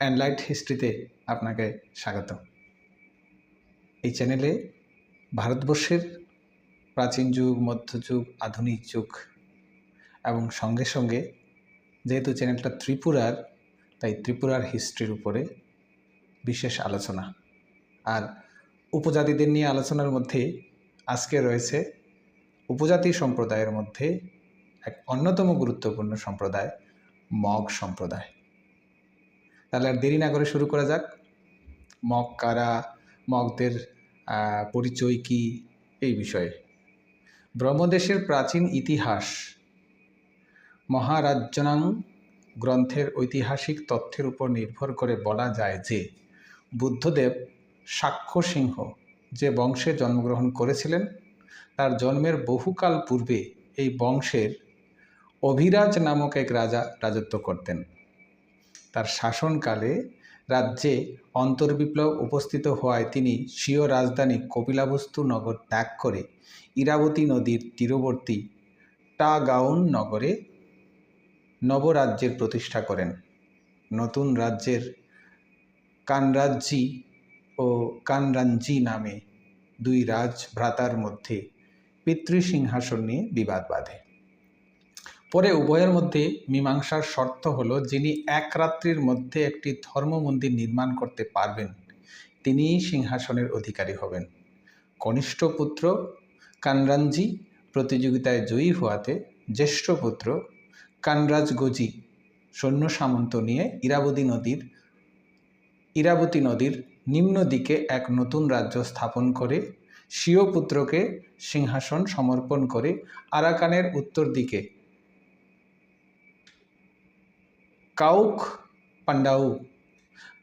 অ্যানলাইট হিস্ট্রিতে আপনাকে স্বাগত এই চ্যানেলে ভারতবর্ষের প্রাচীন যুগ মধ্যযুগ আধুনিক যুগ এবং সঙ্গে সঙ্গে যেহেতু চ্যানেলটা ত্রিপুরার, তাই ত্রিপুরার হিস্ট্রির উপরে বিশেষ আলোচনা আর উপজাতিদের নিয়ে আলোচনার মধ্যে আজকে রয়েছে উপজাতি সম্প্রদায়ের মধ্যে এক অন্যতম গুরুত্বপূর্ণ সম্প্রদায় মগ সম্প্রদায়। তাহলে আর দেরি না করে শুরু করা যাক। মগ কারা মগদের পরিচয় কি, এই বিষয়ে। ব্রহ্মদেশের প্রাচীন ইতিহাস। মহারাজ্যনাং গ্রন্থের ঐতিহাসিক তথ্যের উপর নির্ভর করে বলা যায় যে, বুদ্ধদেব সাক্ষ্য সিংহ যে বংশে জন্মগ্রহণ করেছিলেন, তার জন্মের বহুকাল পূর্বে এই বংশের অভিরাজ নামক এক রাজা রাজত্ব করতেন। তার শাসনকালে রাজ্যে অন্তর্বিপ্লব উপস্থিত হওয়ায় তিনি স্বীয় রাজধানী কপিলাবস্তু নগর ত্যাগ করে ইরাবতী নদীর তীরবর্তী টাগাউন নগরে নবরাজ্যের প্রতিষ্ঠা করেন। নতুন রাজ্যের কানরাজ্জি ও কানরাঞ্জি নামে দুই রাজভ্রাতার মধ্যে পিতৃসিংহাসন নিয়ে বিবাদ বাধে। পরে উভয়ের মধ্যে মীমাংসার শর্ত হলো যিনি এক রাত্রির মধ্যে একটি ধর্ম মন্দির নির্মাণ করতে পারবেন, তিনিই সিংহাসনের অধিকারী হবেন। কনিষ্ঠ পুত্র কানরাঞ্জি প্রতিযোগিতায় জয়ী হওয়াতে জ্যেষ্ঠ পুত্র কানরাজ গজি সৈন্য সামন্ত নিয়ে ইরাবতী নদীর ইরাবতী নদীর নিম্ন দিকে এক নতুন রাজ্য স্থাপন করে স্বীয় পুত্রকে সিংহাসন সমর্পণ করে আরাকানের উত্তর দিকে কাউক পান্ডাউ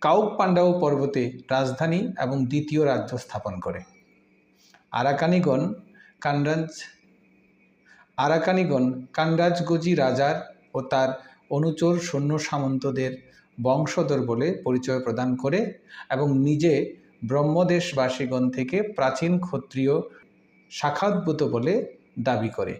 কাউক পান্ডাউ পর্বতে রাজধানী এবং দ্বিতীয় রাজ্য স্থাপন করে। আরাকানিগণ কানরাজ, আরাকানিগণ কানরাজগজি রাজার ও তার অনুচর সৈন্য সামন্তদের বংশধর বলে পরিচয় প্রদান করে এবং নিজে ব্রহ্মদেশবাসীগণ থেকে প্রাচীন ক্ষত্রিয় শাখাদ্ভূত বলে দাবি করে।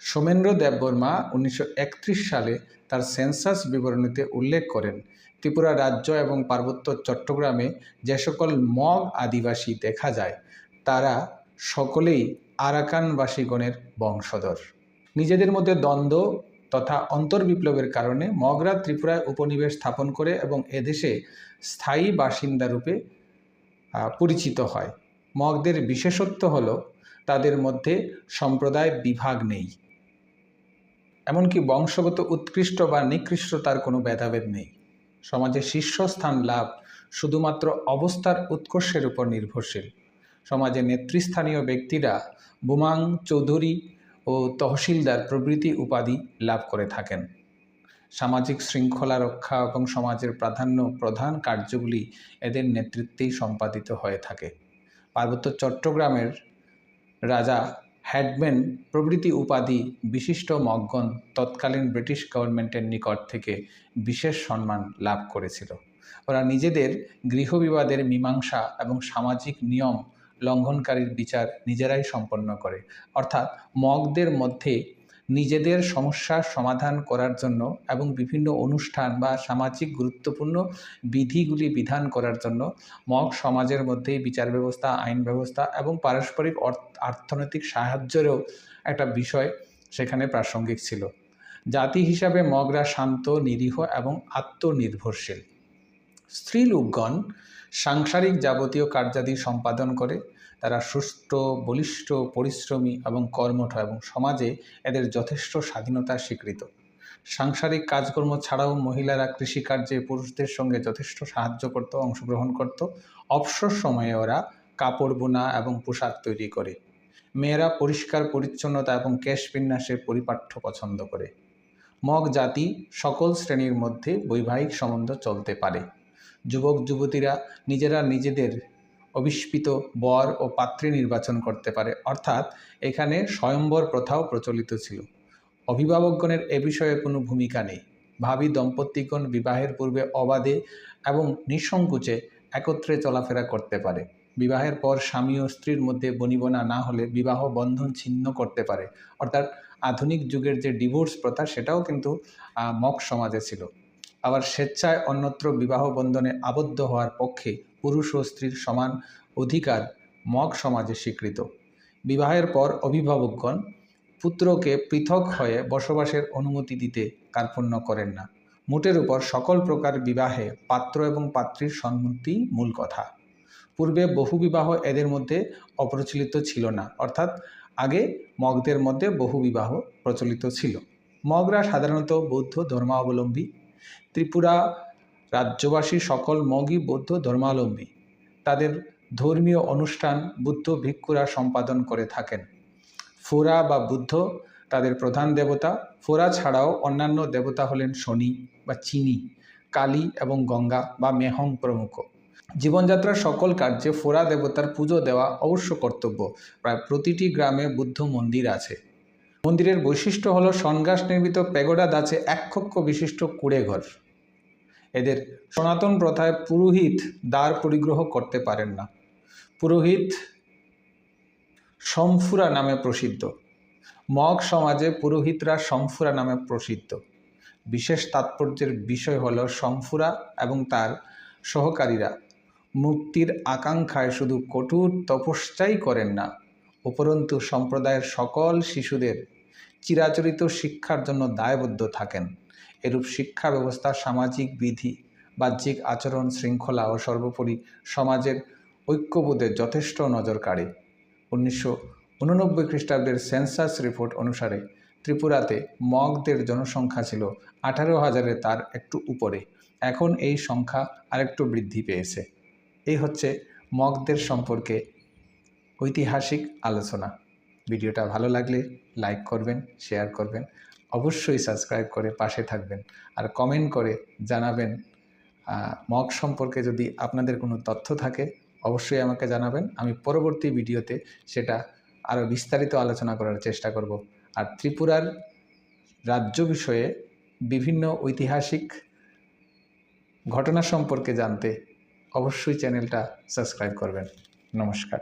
সোমেন্দ্র দেববর্মা উনিশশো একত্রিশ সালে তার সেন্সাস বিবরণীতে উল্লেখ করেন। ত্রিপুরা রাজ্য এবং পার্বত্য চট্টগ্রামে যে সকল মগ আদিবাসী দেখা যায়, তারা সকলেই আরাকানবাসীগণের বংশধর। নিজেদের মধ্যে দ্বন্দ্ব তথা অন্তর্বিপ্লবের কারণে মগরা ত্রিপুরায় উপনিবেশ স্থাপন করে এবং এদেশে স্থায়ী বাসিন্দা রূপে পরিচিত হয়। মগদের বিশেষত্ব হল, তাদের মধ্যে সম্প্রদায় বিভাগ নেই। এমনকি বংশগত উৎকৃষ্ট বা নিকৃষ্টতার কোনো ভেদাভেদ নেই। সমাজে শীর্ষস্থান লাভ শুধুমাত্র অবস্থার উৎকর্ষের উপর নির্ভরশীল। সমাজে নেতৃস্থানীয় ব্যক্তিরা বুমাং, চৌধুরী ও তহসিলদার প্রভৃতি উপাধি লাভ করে থাকেন। সামাজিক শৃঙ্খলা রক্ষা এবং সমাজের প্রাধান্য প্রধান কার্যগুলি এদের নেতৃত্বেই সম্পাদিত হয়ে থাকে। পার্বত্য চট্টগ্রামের রাজা হ্যাডম্যান প্রভৃতি উপাধি বিশিষ্ট মগগণ তৎকালীন ব্রিটিশ গভর্নমেন্টের নিকট থেকে বিশেষ সম্মান লাভ করেছিল। ওরা নিজেদের গৃহবিবাদের মীমাংসা এবং সামাজিক নিয়ম লঙ্ঘনকারীর বিচার নিজেরাই সম্পন্ন করে। অর্থাৎ মগদের মধ্যে নিজেদের সমস্যার সমাধান করার জন্য এবং বিভিন্ন অনুষ্ঠান বা সামাজিক গুরুত্বপূর্ণ বিধিগুলি বিধান করার জন্য মগ সমাজের মধ্যে বিচার ব্যবস্থা, আইন ব্যবস্থা এবং পারস্পরিক অর্থ- অর্থনৈতিক সাহায্যেরও একটা বিষয় সেখানে প্রাসঙ্গিক ছিল। জাতি হিসাবে মগরা শান্ত, নিরীহ এবং আত্মনির্ভরশীল। স্ত্রীলোকগণ সাংসারিক যাবতীয় কার্যাদি সম্পাদন করে তারা সুস্থ বলিষ্ঠ, পরিশ্রমী এবং কর্মঠ এবং সমাজে এদের যথেষ্ট স্বাধীনতা স্বীকৃত। সাংসারিক কাজকর্ম ছাড়াও মহিলারা কৃষিকার্যে পুরুষদের সঙ্গে যথেষ্ট সাহায্য করত, অংশগ্রহণ করত। অবসর সময়ে ওরা কাপড় বোনা এবং পোশাক তৈরি করে। মেয়েরা পরিষ্কার, পরিচ্ছন্নতা এবং কেশ বিন্যাসের পরিপাঠ্য পছন্দ করে। মগ জাতি সকল শ্রেণির মধ্যে বৈবাহিক সম্বন্ধ চলতে পারে। যুবক, যুবতীরা নিজেরা নিজেদের অবিষ্পিত বর ও পাত্রী নির্বাচন করতে পারে। অর্থাৎ এখানে স্বয়ম্বর প্রথাও প্রচলিত ছিল। অভিভাবকগণের এ বিষয়ে কোনো ভূমিকা নেই। ভাবি দম্পতিগণ বিবাহের পূর্বে অবাধে এবং নিঃসংকোচে একত্রে চলাফেরা করতে পারে। বিবাহের পর স্বামী ও স্ত্রীর মধ্যে বনিবনা না হলে বিবাহ বন্ধন ছিন্ন করতে পারে। অর্থাৎ আধুনিক যুগের যে ডিভোর্স প্রথা, সেটাও কিন্তু মগ সমাজে ছিল। আবার স্বেচ্ছায় অন্যত্র বিবাহ বন্ধনে আবদ্ধ হওয়ার পক্ষে পুরুষ ও স্ত্রীর সমান অধিকার মগ সমাজে স্বীকৃত। বিবাহের পর অভিভাবকগণ পুত্রকে পৃথক হয়ে বসবাসের অনুমতি দিতে কার্পণ্য করেন না। মোটের উপর সকল প্রকার বিবাহে পাত্র এবং পাত্রীর সম্মতি মূল কথা। পূর্বে বহু বিবাহ এদের মধ্যে অপ্রচলিত ছিল না, অর্থাৎ আগে মগদের মধ্যে বহু বিবাহ প্রচলিত ছিল। মগরা সাধারণত বৌদ্ধ ধর্মাবলম্বী। ত্রিপুরা রাজ্যবাসী সকল মগই বৌদ্ধ, ধর্মাবলম্বী তাদের ধর্মীয় অনুষ্ঠান বুদ্ধ ভিক্ষুরা সম্পাদন করে থাকেন। ফোরা বা বুদ্ধ তাদের প্রধান দেবতা। ফোরা ছাড়াও অন্যান্য দেবতা হলেন শনি বা চিনি, কালী এবং গঙ্গা বা মেহং প্রমুখ। জীবনযাত্রার সকল কার্যে ফোরা দেবতার পুজো দেওয়া অবশ্য কর্তব্য। প্রায় প্রতিটি গ্রামে বুদ্ধ মন্দির আছে। মন্দিরের বৈশিষ্ট্য হল সনগাস নির্মিত প্যাগোডা দাচে এক কক্ষ বিশিষ্ট কুড়েঘর। এদের সনাতন প্রথায় পুরোহিত দ্বার পরিগ্রহ করতে পারেন না। পুরোহিত সম্ফুরা নামে প্রসিদ্ধ। মগ সমাজে পুরোহিতরা সম্ফুরা নামে প্রসিদ্ধ। বিশেষ তাৎপর্যের বিষয় হল সম্ফুরা এবং তার সহকারীরা। মুক্তির আকাঙ্ক্ষায় শুধু কঠোর তপস্যাই করেন না, উপরন্তু সম্প্রদায়ের সকল শিশুদের চিরাচরিত শিক্ষার জন্য দায়বদ্ধ থাকেন। এরূপ শিক্ষা ব্যবস্থা সামাজিক বিধি, বাহ্যিক আচরণ শৃঙ্খলা ও সর্বোপরি সমাজের ঐক্যবোধে যথেষ্ট নজর কাড়ে উনিশশো উননব্বই খ্রিস্টাব্দের সেন্সাস রিপোর্ট অনুসারে ত্রিপুরাতে মগদের জনসংখ্যা ছিল আঠারো হাজারের তার একটু উপরে। এখন এই সংখ্যা আরেকটু বৃদ্ধি পেয়েছে। এই হচ্ছে মগদের সম্পর্কে ঐতিহাসিক আলোচনা। ভিডিওটা ভালো লাগলে লাইক করবেন শেয়ার করবেন, অবশ্যই সাবস্ক্রাইব করে পাশে থাকবেন। আর কমেন্ট করে জানাবেন মগ সম্পর্কে যদি আপনাদের কোনো তথ্য থাকে, অবশ্যই আমাকে জানাবেন। আমি পরবর্তী ভিডিওতে সেটা আরও বিস্তারিত আলোচনা করার চেষ্টা করব। আর ত্রিপুরার রাজ্য বিষয়ে বিভিন্ন ঐতিহাসিক ঘটনা সম্পর্কে জানতে অবশ্যই চ্যানেলটা সাবস্ক্রাইব করবেন। নমস্কার।